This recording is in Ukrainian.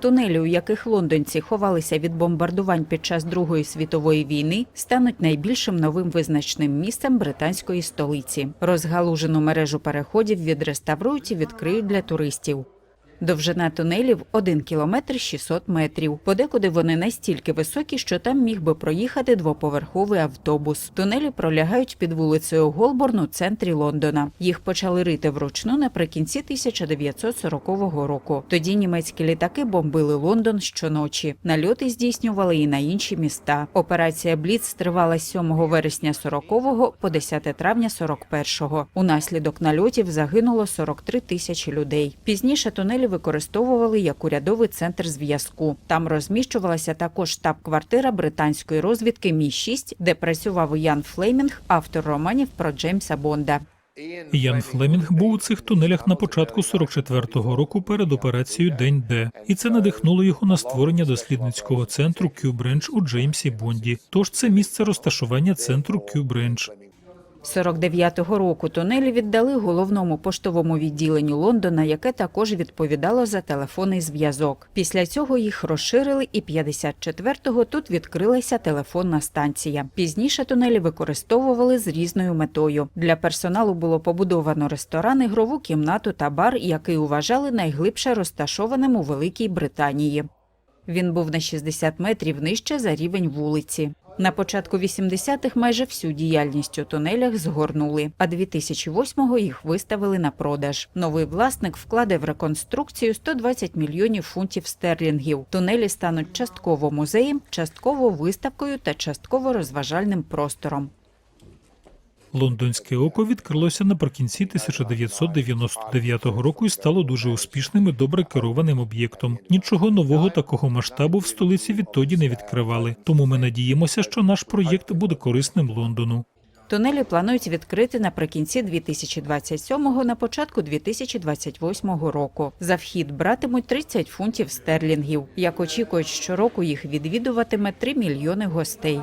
Тунелі, у яких лондонці ховалися від бомбардувань під час Другої світової війни, стануть найбільшим новим визначним місцем британської столиці. Розгалужену мережу переходів відреставрують і відкриють для туристів. Довжина тунелів 1 кілометр 600 метрів. Подекуди вони настільки високі, що там міг би проїхати двоповерховий автобус. Тунелі пролягають під вулицею Голборн у центрі Лондона. Їх почали рити вручну наприкінці 1940 року. Тоді німецькі літаки бомбили Лондон щоночі. Нальоти здійснювали і на інші міста. Операція Бліц тривала з 7 вересня 40-го по 10 травня 41-го. Унаслідок нальотів загинуло 43 тисячі людей. Пізніше тунелі використовували як урядовий центр зв'язку. Там розміщувалася також штаб-квартира британської розвідки Мі 6 де працював Ян Флемінг, автор романів про Джеймса Бонда. Ян Флемінг був у цих тунелях на початку 44-го року перед операцією День Д, і це надихнуло його на створення дослідницького центру Q Branch у Джеймсі Бонді. Тож це місце розташування центру Q Branch. 49-го року тунелі віддали головному поштовому відділенню Лондона, яке також відповідало за телефонний зв'язок. Після цього їх розширили, і 54-го тут відкрилася телефонна станція. Пізніше тунелі використовували з різною метою. Для персоналу було побудовано ресторан, ігрову кімнату та бар, який уважали найглибше розташованим у Великій Британії. Він був на 60 метрів нижче за рівень вулиці. На початку 80-х майже всю діяльність у тунелях згорнули, а 2008-го їх виставили на продаж. Новий власник вкладе в реконструкцію 120 мільйонів фунтів стерлінгів. Тунелі стануть частково музеєм, частково виставкою та частково розважальним простором. Лондонське око відкрилося наприкінці 1999 року і стало дуже успішним і добре керованим об'єктом. Нічого нового такого масштабу в столиці відтоді не відкривали. Тому ми надіємося, що наш проєкт буде корисним Лондону. Тунелі планують відкрити наприкінці 2027-го, на початку 2028 року. За вхід братимуть 30 фунтів стерлінгів. Як очікують, щороку їх відвідуватиме 3 мільйони гостей.